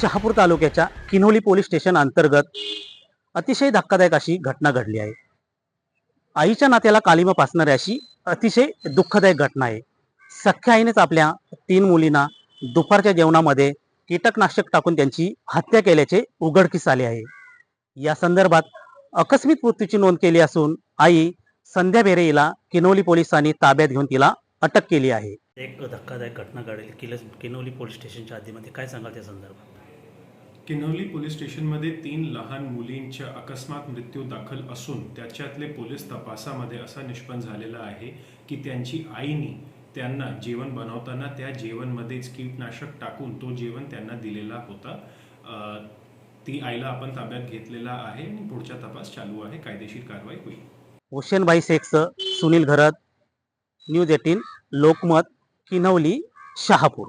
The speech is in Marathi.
शहापूर तालुक्याच्या किन्होली पोलीस स्टेशन अंतर्गत अतिशय धक्कादायक अशी घटना घडली आहे. आईच्या नात्याला कालिमा पासणारी अशी अतिशय दुःखदायक घटना आहे. सख्या आईनेच आपल्या तीन मुलींना दुपारच्या जेवणामध्ये कीटकनाशक टाकून त्यांची हत्या केल्याचे उघडकीस आले आहे. या संदर्भात अकस्मित मृत्यूची नोंद केली असून आई संध्या बेरे हिला किनोली पोलिसांनी ताब्यात घेऊन तिला अटक केली आहे. एक धक्कादायक घटना घडेल. किनोली पोलीस स्टेशनच्या आधीमध्ये काय सांगाल त्या संदर्भात? किन्हवली पोलीस स्टेशनमध्ये तीन लहान मुलींच्या अकस्मात मृत्यू दाखल असून त्याच्यातले पोलीस तपासामध्ये असा निष्पन्न झालेला आहे की त्यांची आईनी त्यांना जेवण बनवताना त्या जेवणमध्येच कीटनाशक टाकून तो जेवण त्यांना दिलेला होता. ती आईला आपण ताब्यात घेतलेला आहे आणि पुढचा तपास चालू आहे. कायदेशीर कारवाई होईल. ओशनबाई शेखचं सुनील घरत न्यूज एटीन लोकमत किनवली शहापूर.